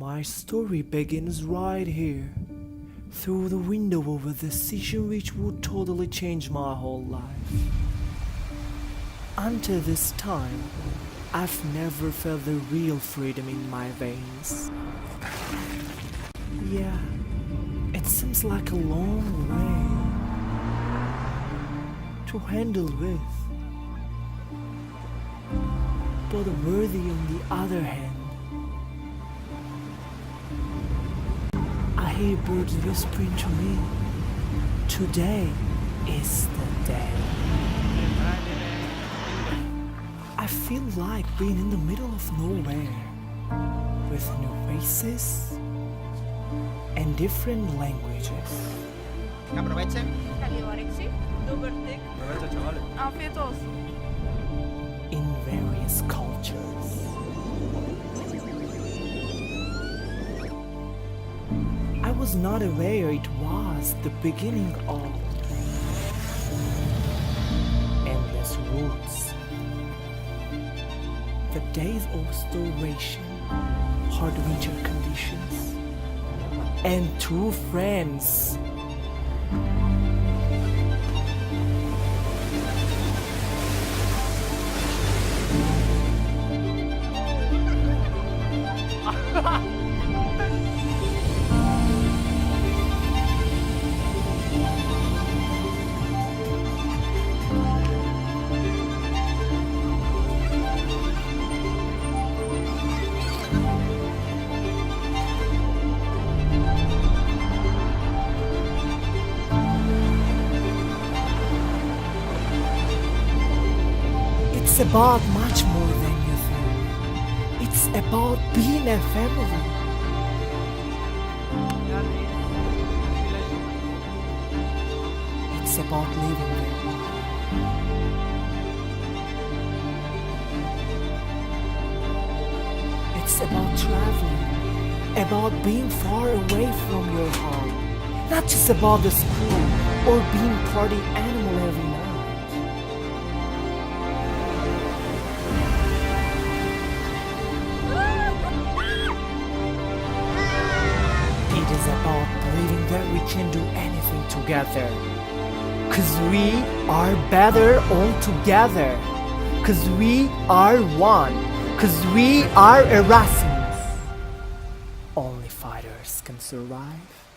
My story begins right here, through the window of a decision which would totally change my whole life. Until this time, I've never felt the real freedom in my veins. Yeah, it seems like a long way to handle with. But worthy on the other hand, I hear birds whispering to me, today is the day. I feel like being in the middle of nowhere with new faces and different languages. Aprovechen. Kalivariksi. Dubertik. Afiyet olsun. in was not aware it was the beginning of endless routes. The days of starvation, hard winter conditions, and true friends. It's about much more than you think. It's about being a family. It's about living there. It's about traveling, about being far away from your home. Not just about the school or being party animal every night. Is about believing that we can do anything together. Cause we are better all together. Cause we are one. Cause we are Erasmus. Only fighters can survive.